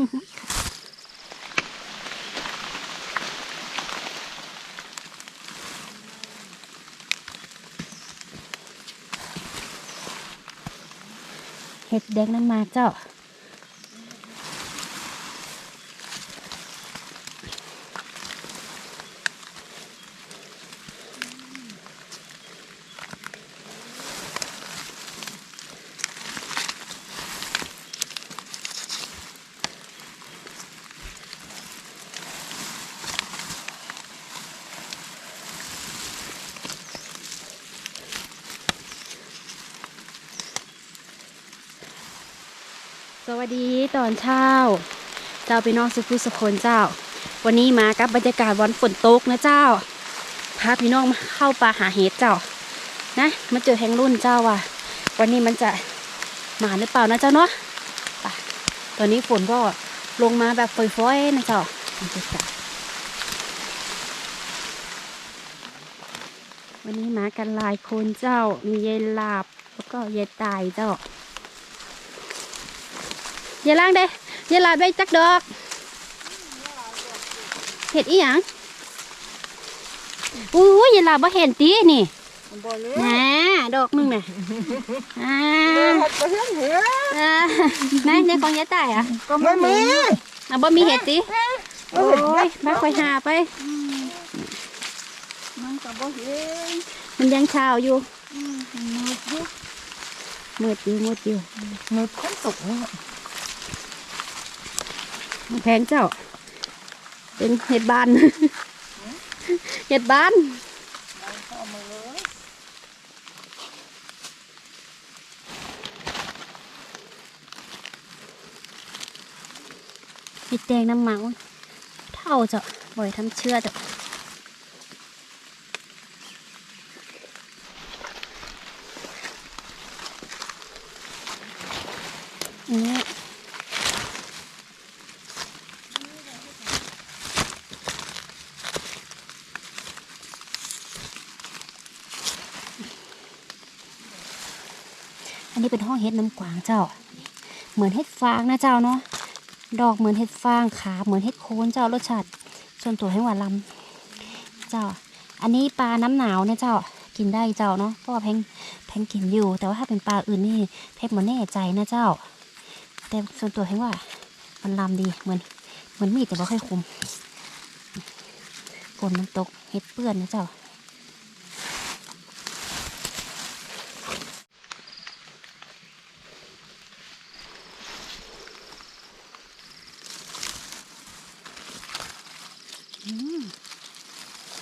เห็ดแดงน้ำมาเจ้า วัสดีตอนเช้า เจ้าพี่น้องสุขุสุคนเจ้า วันนี้มากับบรรยากาศวันฝนตกนะเจ้า พาพี่น้องมาเข้าป่าหาเห็ดเจ้า นะ มาเจอแหงรุ่นเจ้าว่ะ วันนี้มันจะมาหรือเปล่านะเจ้าเนาะตอนนี้ฝนก็ลงมาแบบฝอยๆนะเจ้าวันนี้มากันหลายคนเจ้า มียายลาบแล้วก็ยายตายเจ้า อย่าล้างเด้อย่าลาดได้จักดอกเห็ดอีหยังอุ้ยอย่าลาดบ่เห็นตีนี่บ่เลยน่ะดอกหนึงน่ะอ่าเห็ดบ่เห็นเห็ดอ่าไหนในของยายตายอะก็ไม่มีอะบ่มีเห็ดติโอ้ยมาค่อยหาไปมันก็บ่เห็นมันยังเช้าอยู่มืดอยู่มืดอยู่มืดอยู่มืดคนตกนี่ แพงเจ้า เป็นเห็ดบาน เห็ดบานเข้ามาเลยปิดแดงน้ำเมาเท่าเจ้ะบ่อยทำเชื่อเจ้ะอันนี้อันนี้เป็น ห้องเฮ็ดน้ำกวางเจ้า เหมือนเฮ็ดฟางนะเจ้าเนาะดอกเหมือนเห็ดฟางขาเหมือนเห็ดโคนเจ้ารสชาติส่วนตัวให้หวานลำเจ้า อันนี้ปลาน้ำหนาวเนี่ยเจ้ากินได้เจ้าเนาะเพราะว่าแพงแพงกินอยู่ แต่ว่าถ้าเป็นปลาอื่นนี่แพงมันแน่ใจนะเจ้า แต่ส่วนตัวให้ว่ามันลำดีเหมือนเหมือนมีดแต่ว่าค่อยคมฝนมันตกเห็ดเปื้อนนะเจ้า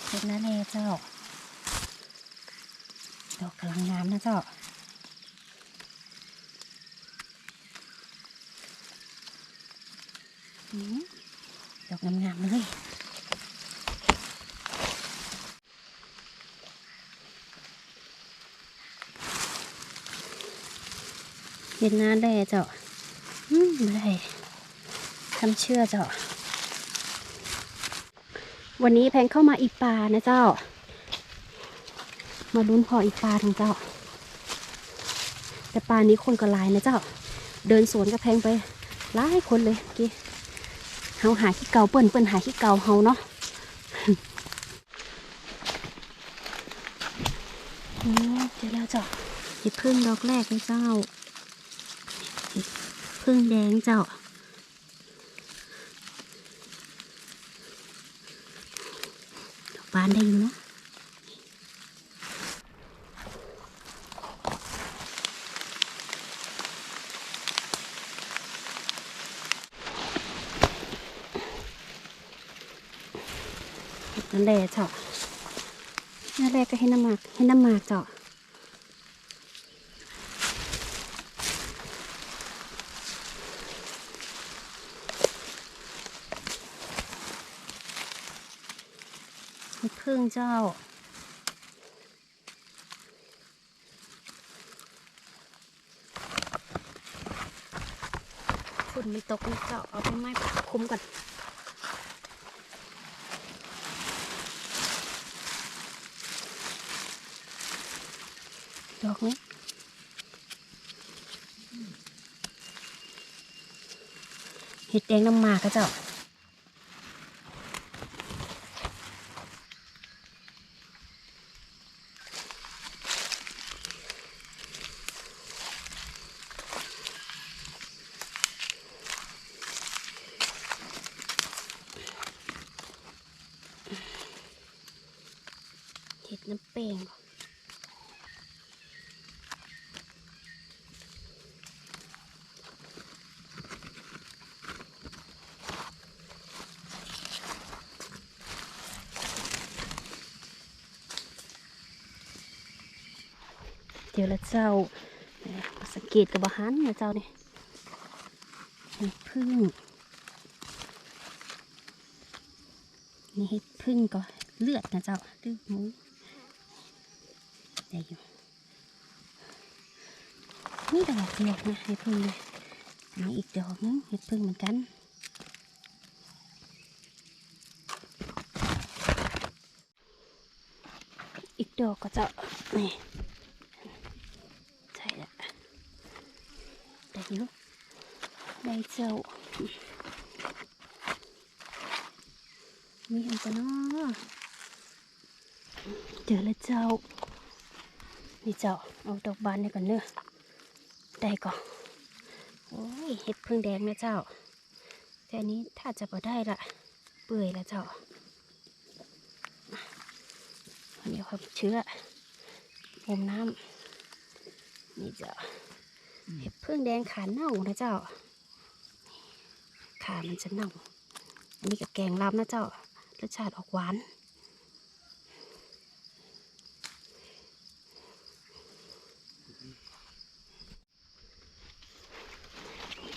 เห็ดนาเลเจ้า ดอกกำลังงามนะเจ้าดอกงามๆเลยเห็ดนาเลเจ้า อืมได้ทำเชื่อเจ้า วันนี้แพงเข้ามาอีกปลานะเจ้า มาลุ้นพออีกปลาทั้งเจ้า แต่ปลานี้คนก็ลายนะเจ้า เดินสวนกับแพงไปหลายคนเลยเมื่อกี้เฮาหาขี้เก่าเปิ้นเปิ้นหาขี้เก่าเฮาเนาะอืมเจอแล้วเจ้าเห็ดพึ่งดอกแรกนะเจ้า พึ่งแดงเจ้า บานได้อยู่นะนั่นแหละเจาะนั่นแหละก็ให้น้ำหมากให้น้ำหมากเจาะ พึ่งเจ้า ฝุ่นมันตกนะเจ้า เอาไปไม้คุ้มก่อนดอกนี้เห็ดแดงน้ำมากก็เจ้า ป้งเดี๋ยวละเจ้าสังเกตกับบหันนะเจ้าเนี่ยเห็ดพึ่งนี่เห็ดพึ่งก็เลือดนะเจ้าเลือดหมู ได้อยู่นี่ดอกเดียวนะเห็ดพึ่งเลยอันนี้อีกดอกนึงเห็ดพึ่งเหมือนกันอีกดอกก็จะนี่ใช่ละได้อยู่ได้เจ้านี่อันจะเนาะเจอแล้วเจ้า นี่ เจ้าเอาดอกบานนี่ก่อนเนอะได้ก่อนโอ้ยเห็ดพึ่งแดงนะเจ้า แต่อันนี้ถ้าจะพอได้ละเปื่อยล้วเจ้าอันนี้ครับเชื้ออมน้ำนี่เจ้าเห็ดพึ่งแดงขาเน่านะเจ้า ขามันจะเน่า อันนี้กับแกงลำนะเจ้า รสชาติออกหวาน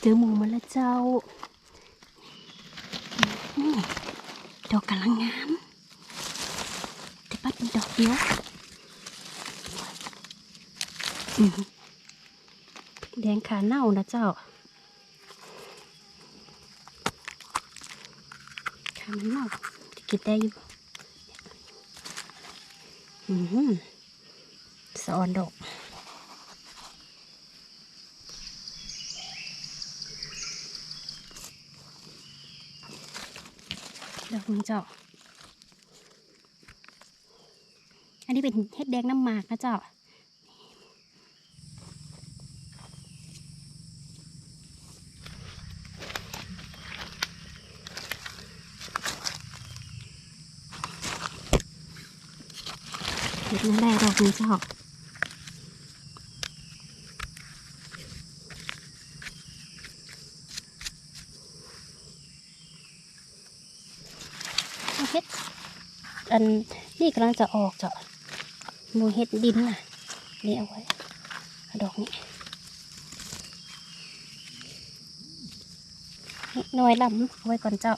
เจอหมูมาแล้วเจ้าดอกกำลังงามแต่ปัดเป็นดอกเดียวอืมแดงขาเน่านะเจ้าขามันเน่าจะกินได้อยู่อืมสะออนดอกุณเจ้า อันนี้เป็นเห็ดแดงน้ำหมากนะเจ้าเห็ดนั่นได้ดอกนี้เจ้าเอาเห็ดอั นนี่กำลังจะออกเจาะมูเห็ดดินน่ะ นี่เอาไว้ดอกนี้นี่หน่วยลำเอาไว้ก่อนเจาะ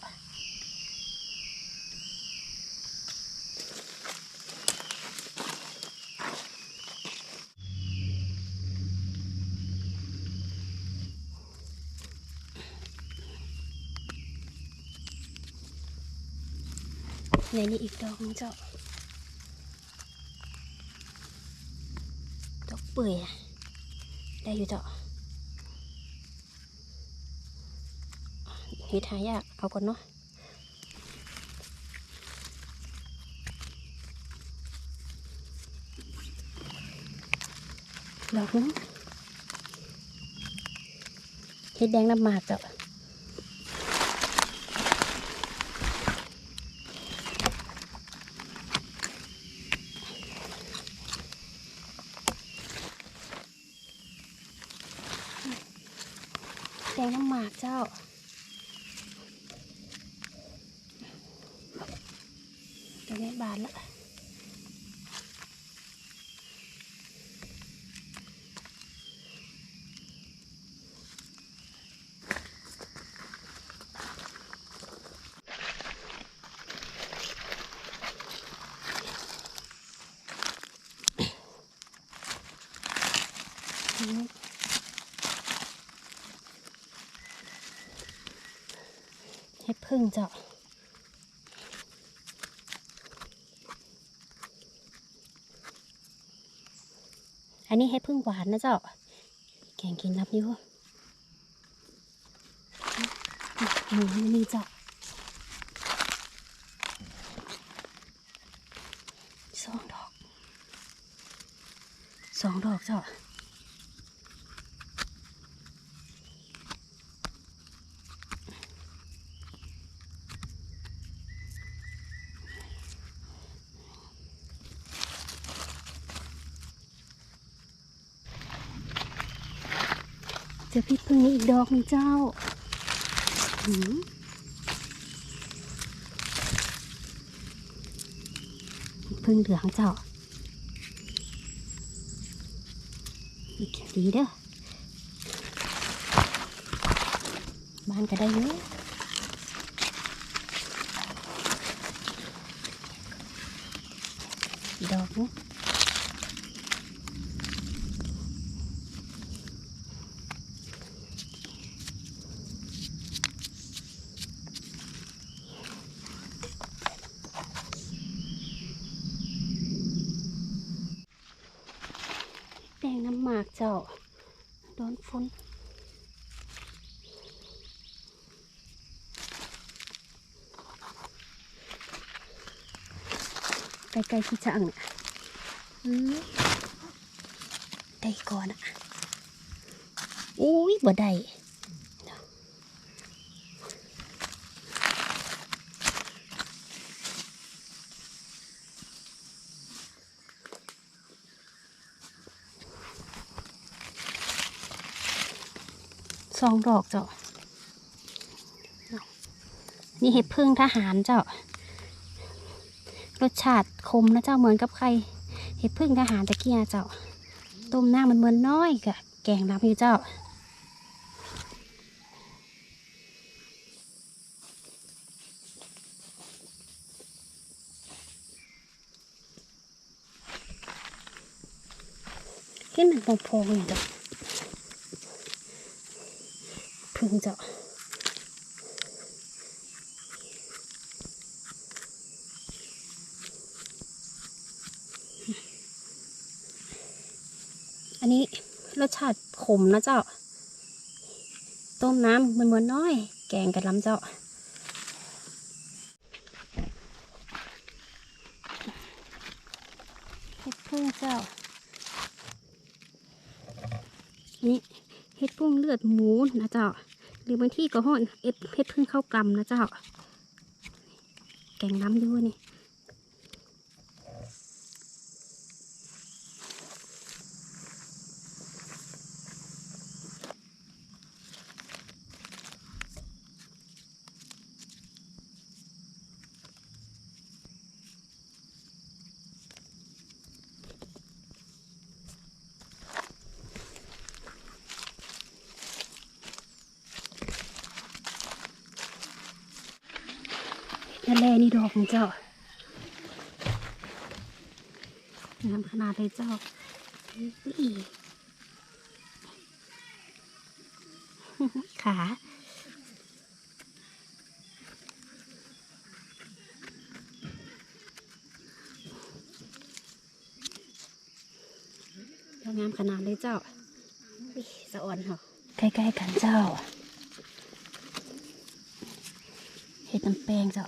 ในนี้อีกดอกนึงเจ้า ดอกเปื่อยอะได้อยู่เจ้าเฮ็ดหายาก เอาก่อนเนาะดอกนึงเฮ็ดแดงน้ำหมากเจ้า แดงน้ำหมากเจ้า ตัวนี้บานละอืมเห็ดพึ่งเจ้า อันนี้ให้พึ่งหวานนะเจ้า แกงกินรับอยู่หมูนี่เจ้าสองดอกสองดอกเจ้า จอพี่พึ่งนี่อีกดอกนึงเจ้าหืมพึ่งเหลืองเจ้าอีกดีเด้อบ้านก็ได้เยอะอีกดอกนึง แดงน้ำหมากเจ้าโดนฝนใกล้ๆที่จะอังน่ะอืมได้ก่อนอะ อุ้ยบ่ได้ สองดอกเจ้า นี่เห็ดพึ่งทหารเจ้า รสชาติคมนะเจ้าเหมือนกับใคร เห็ดพึ่งทหารตะเกียเจ้า ต้มหน้ามันเหมือนน้อยกะแกงน้ำอยู่เจ้าเห็นมันพงๆอยู่เจ้า พึ่งเจ้าอันนี้รสชาติขมนะเจ้า ต้มน้ำมันเหมือนน้อย แกงกระลำเจ้าเห็ดพึ่งเจ้า นี่เห็ดพึ่งเลือดหมูนะเจ้า หรือบางที่ก็ห่อนเอฟเพชรพึ่งข้าวกำนะเจ้า แกงน้ำด้วยนี่ นั่นแหละนี่ดอกของเจ้างามขนาดเลยเจ้าอีขางามขนาดเลยเจ้าอุ๊ยสะอ่อนเหรอใกล้ๆกันเจ้าเห็ดน้ำแป้งเจ้า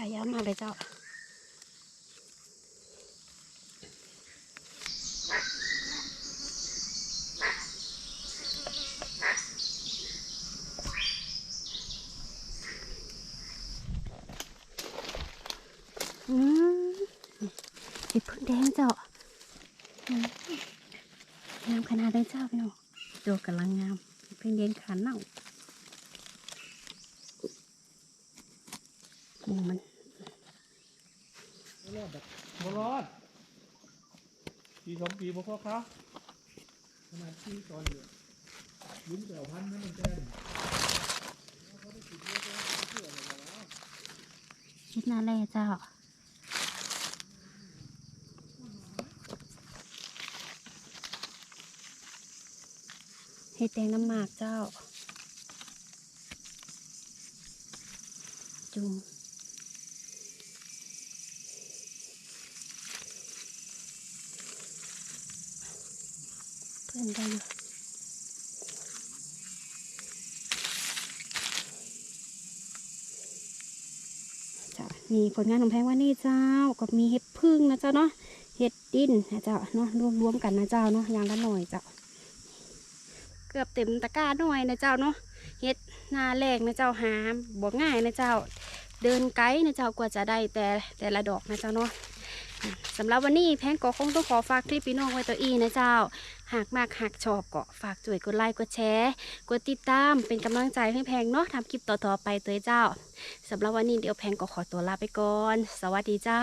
ขายาวมาเลยเจ้าอืมเห็ดพึ่งแดงเจ้างามขนาดเลยเจ้าพี่น้องตัวกำลังงามเพิ่งเลี้ยงขาเน่า หมูมันบ่รอดแบบบ่รอดปีสองปีบ่พอครับขนาดปีก่อนอยู่ลุ้นแต่พันนั่นมันแจ้งคิดหน้าแร่เจ้าเห็ดแดงน้ำหมากเจ้า จุงเพื่อน ได้อยู่จ้ะมีผลงานของแพงว่านี่เจ้าก็มีเห็ดพึ่งนะเจ้าเนาะเห็ดดินนะเจ้าเนาะรวมๆกันนะเจ้าเนาะอย่างละหน่อยเจ้าเกือบเต็มตะกร้าหน่อยนะเจ้าเนาะเฮ็ดหน้าแรกนะเจ้าหาบ่ง่ายนะเจ้า เดินไกลนะเจ้ากว่าจะได้แต่แต่ละดอกนะเจ้าเนาะ สำหรับวันนี้แพงก็คงต้องขอฝากคลิปพี่น้องไว้ตัวอีนะเจ้า หากมากหากชอบก็ฝากช่วยกดไลค์กดแชร์ กดติดตามเป็นกำลังใจให้แพงเนาะทำคลิปต่อๆไปตัวเจ้าสำหรับวันนี้เดี๋ยวแพงก็ขอตัวลาไปก่อน สวัสดีเจ้า